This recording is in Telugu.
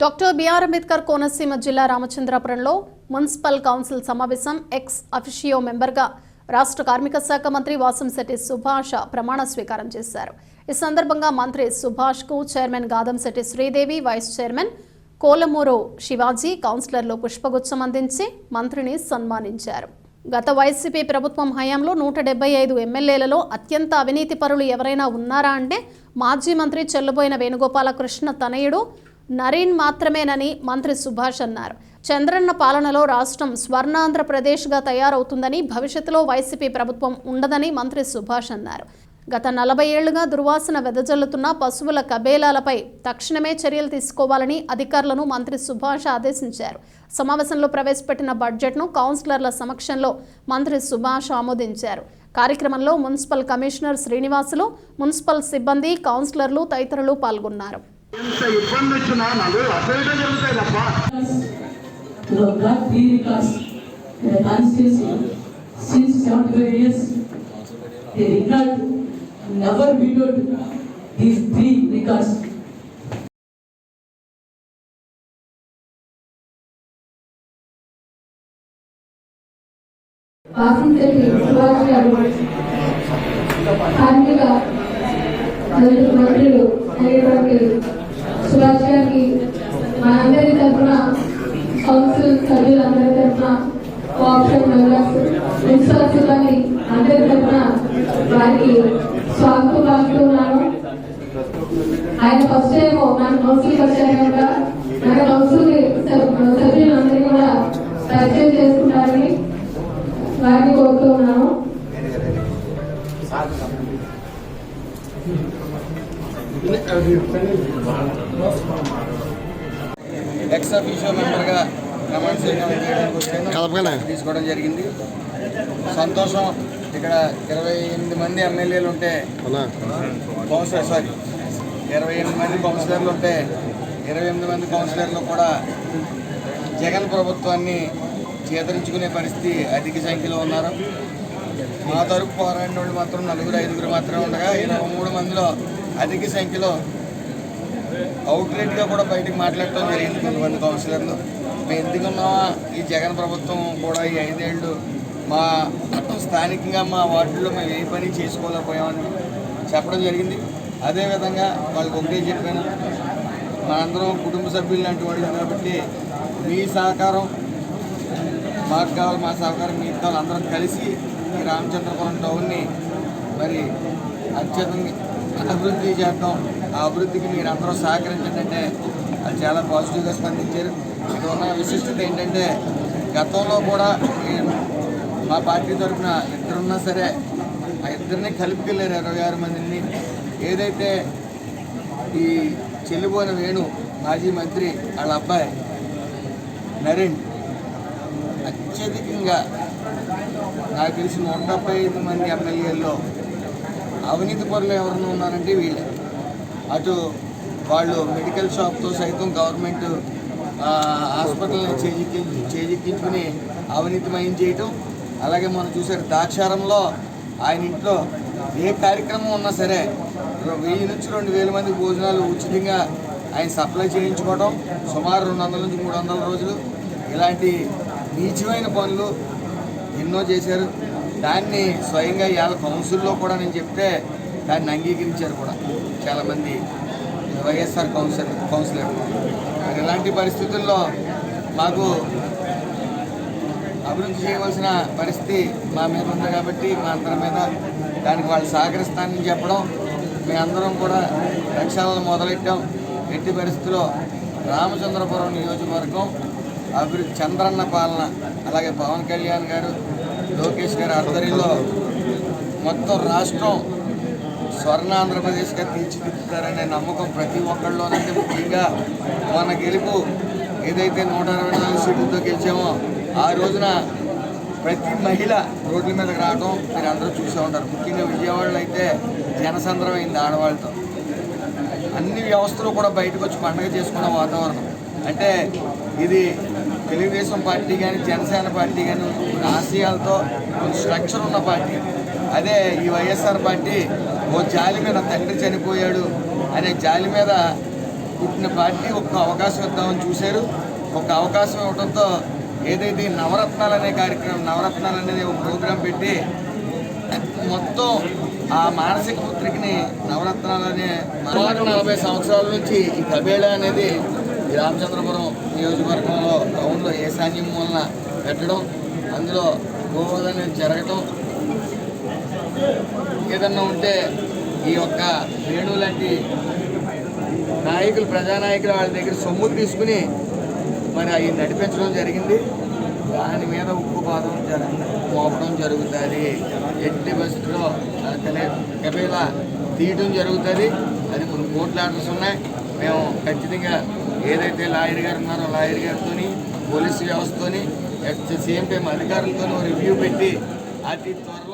డాక్టర్ బిఆర్ అంబేద్కర్ కోనసీమ జిల్లా రామచంద్రాపురంలో మున్సిపల్ కౌన్సిల్ సమావేశం ఎక్స్ అఫిషియో మెంబర్గా రాష్ట్ర కార్మిక శాఖ మంత్రి వాసంశెట్టి సుభాష్ ప్రమాణ స్వీకారం చేశారు. ఈ సందర్భంగా మంత్రి సుభాష్కు chairman Gadamsetti Sridevi vice chairman Kolamuru Sivaji కౌన్సిలర్లు పుష్పగుచ్చం అందించి మంత్రిని సన్మానించారు. గత వైసీపీ ప్రభుత్వం హయాంలో నూట డెబ్బై ఐదు ఎమ్మెల్యేలలో అత్యంత అవినీతి పరులు ఎవరైనా ఉన్నారా అంటే మాజీ మంత్రి చెల్లుబోయిన వేణుగోపాలకృష్ణ తనయుడు నరీన్ మాత్రమేనని మంత్రి సుభాష్ అన్నారు. చంద్రన్న పాలనలో రాష్ట్రం స్వర్ణాంధ్రప్రదేశ్గా తయారవుతుందని భవిష్యత్తులో వైసీపీ ప్రభుత్వం ఉండదని మంత్రి సుభాష్ అన్నారు. గత నలభై ఏళ్ళుగా దుర్వాసన వెదజల్లుతున్న పశువుల కబేలాలపై తక్షణమే చర్యలు తీసుకోవాలని అధికారులను మంత్రి సుభాష్ ఆదేశించారు. సమావేశంలో ప్రవేశపెట్టిన బడ్జెట్ను కౌన్సిలర్ల సమక్షంలో మంత్రి సుభాష్ ఆమోదించారు. కార్యక్రమంలో మున్సిపల్ కమిషనర్ శ్రీనివాసులు మున్సిపల్ సిబ్బంది కౌన్సిలర్లు తదితరులు పాల్గొన్నారు. ఎంత ఇబ్బంది వచ్చినా నాకు అసలుగా జరుగుతాయి తప్ప to the black tree records in the constituency since 75 years. The record never vetoed these three records. వాసించండి Subhash గారు కార్మిక దళిత మంత్రులు అయినటువంటి సుభాష్ గారికి మనందరి తరఫున కౌన్సిల్ సభ్యులందరి తరఫున కోఆప్షన్ మెంబర్స్ మున్సిపల్ సిబ్బంది అందరి తరఫున వారికి స్వాగతం పలుకుతున్నాను. ఆయన ఫస్ట్ ఏమో నాకు కౌన్సిల్కి వచ్చారు కనుక మన కౌన్సిల్ సభ్యులందరినీ కూడా పరిచయం చేసుకుంటారని వారిని కోరుతున్నాను. ఎక్స్ అఫీషియో మెంబర్గా ప్రమాణ స్వీకారం తీసుకోవడం జరిగింది. సంతోషం ఇక్కడ ఇరవై ఎనిమిది మంది ఎమ్మెల్యేలు ఉంటే కౌన్సిలర్ సారీ ఇరవై ఎనిమిది మంది కౌన్సిలర్లు ఉంటే ఇరవై ఎనిమిది మంది కౌన్సిలర్లు కూడా జగన్ ప్రభుత్వాన్ని చేదరించుకునే పరిస్థితి అధిక సంఖ్యలో ఉన్నారు. మా తరపు పోరాడిన వాళ్ళు మాత్రం నలుగురు ఐదుగురు మాత్రమే ఉండగా ఇరవై మూడు మందిలో అధిక సంఖ్యలో అవుట్లెట్గా కూడా బయటకు మాట్లాడటం జరిగింది కొంతమంది కౌన్సిలర్లు మేము ఎందుకున్నామా ఈ జగన్ ప్రభుత్వం కూడా ఈ ఐదేళ్ళు మా స్థానికంగా మా వార్డుల్లో మేము ఏ పని చేసుకోలేకపోయామని చెప్పడం జరిగింది. అదేవిధంగా వాళ్ళకి ఒకటే చెప్పాను. మనందరం కుటుంబ సభ్యులు లాంటి వాళ్ళు కాబట్టి మీ సహకారం మాకు కావాలి మా సహకారం మీకు కావాలి అందరం కలిసి ఈ రామచంద్రపురం టౌన్ని మరి అత్యధికంగా అభివృద్ధి చేద్దాం. ఆ అభివృద్ధికి మీరు అందరూ సహకరించండి అంటే అది చాలా పాజిటివ్గా స్పందించారు. ఇక్కడ ఉన్న విశిష్టత ఏంటంటే గతంలో కూడా నేను మా పార్టీ తరఫున ఇద్దరున్నా సరే ఆ ఇద్దరిని కలిపికెళ్ళారు ఇరవై ఆరు మందిని. ఏదైతే ఈ చెల్లిపోయిన వేణు మాజీ మంత్రి వాళ్ళ అబ్బాయి నరేన్ అత్యధికంగా నాకు తెలిసి నూట డెబ్బై ఐదు మంది ఎమ్మెల్యేల్లో అవినీతి పనులు ఎవరైనా ఉన్నారంటే వీళ్ళే. అటు వాళ్ళు మెడికల్ షాప్తో సైతం గవర్నమెంట్ హాస్పిటల్ని చేజిక్కి చేజిక్కించుకుని అవినీతిమయం చేయటం అలాగే మనం చూసారు దాక్షారంలో ఆయన ఇంట్లో ఏ కార్యక్రమం ఉన్నా సరే వెయ్యి నుంచి రెండు వేల మంది భోజనాలు ఉచితంగా ఆయన సప్లై చేయించుకోవడం సుమారు రెండు వందల నుంచి మూడు వందల రోజులు ఇలాంటి నీచమైన పనులు ఎన్నో చేశారు. దాన్ని స్వయంగా ఇవాళ కౌన్సిల్లో కూడా నేను చెప్తే దాన్ని అంగీకరించారు కూడా చాలామంది వైఎస్ఆర్ కౌన్సిల్ కౌన్సిలర్. మరి ఇలాంటి పరిస్థితుల్లో మాకు అభివృద్ధి చేయవలసిన పరిస్థితి మా మీద ఉంది కాబట్టి మా అందరి మీద దానికి వాళ్ళు సహకరిస్తానని చెప్పడం మేమందరం కూడా రక్షణలు మొదలెట్టాం. ఎట్టి పరిస్థితుల్లో రామచంద్రపురం నియోజకవర్గం అభివృద్ధి చంద్రన్న పాలన అలాగే పవన్ కళ్యాణ్ గారు లోకేష్ గారి ఆధ్వర్యంలో మొత్తం రాష్ట్రం స్వర్ణ ఆంధ్రప్రదేశ్గా తీర్చిదిద్దుతారనే నమ్మకం ప్రతి ఒక్కళ్ళలోనంటే ముఖ్యంగా మన గెలుపు ఏదైతే నూట అరవై నాలుగు సీట్లతో గెలిచామో ఆ రోజున ప్రతి మహిళ రోడ్ల మీదకి రావడం మీరు అందరూ చూసే ఉంటారు. ముఖ్యంగా విజయవాడలో అయితే జనసంద్రమైంది ఆడవాళ్ళతో. అన్ని వ్యవస్థలు కూడా బయటకు వచ్చి పండుగ చేసుకున్న వాతావరణం. అంటే ఇది తెలుగుదేశం పార్టీ కానీ జనసేన పార్టీ కానీ ఆశయాలతో కొంచెం స్ట్రక్చర్ ఉన్న పార్టీ. అదే ఈ వైఎస్ఆర్ పార్టీ ఓ జాలి మీద తండ్రి చనిపోయాడు అనే జాలి మీద పుట్టిన పార్టీ ఒక్క అవకాశం ఇద్దామని చూశారు. ఒక అవకాశం ఇవ్వడంతో ఏదైతే ఈ నవరత్నాలు అనే కార్యక్రమం నవరత్నాలు అనేది ఒక ప్రోగ్రాం పెట్టి మొత్తం ఆ మానసిక పుత్రికని నవరత్నాలు అనే నలభై సంవత్సరాల నుంచి ఈ కబేళ అనేది ఈ రామచంద్రపురం నియోజకవర్గంలో టౌన్లో ఏ ఈశాన్యం మూలన పెట్టడం అందులో గోవధ అనేది జరగటం ఏదన్నా ఉంటే ఈ యొక్క వేణు లాంటి నాయకులు ప్రజానాయకులు వాళ్ళ దగ్గర సొమ్ము తీసుకుని మరి అవి నడిపించడం జరిగింది. దాని మీద ఉప్పు పాదం మోపడం జరుగుతుంది. ఎట్టి బస్సులో అతనే తీయడం జరుగుతుంది. అది కొన్ని కోర్టు ఆర్డర్స్ ఉన్నాయి మేము ఖచ్చితంగా ఏదైతే లాయర్ గారు ఉన్నారో లాయర్ గారితో పోలీసు వ్యవస్థతోని సేమ్ టైం అధికారులతో రివ్యూ పెట్టి అతి త్వర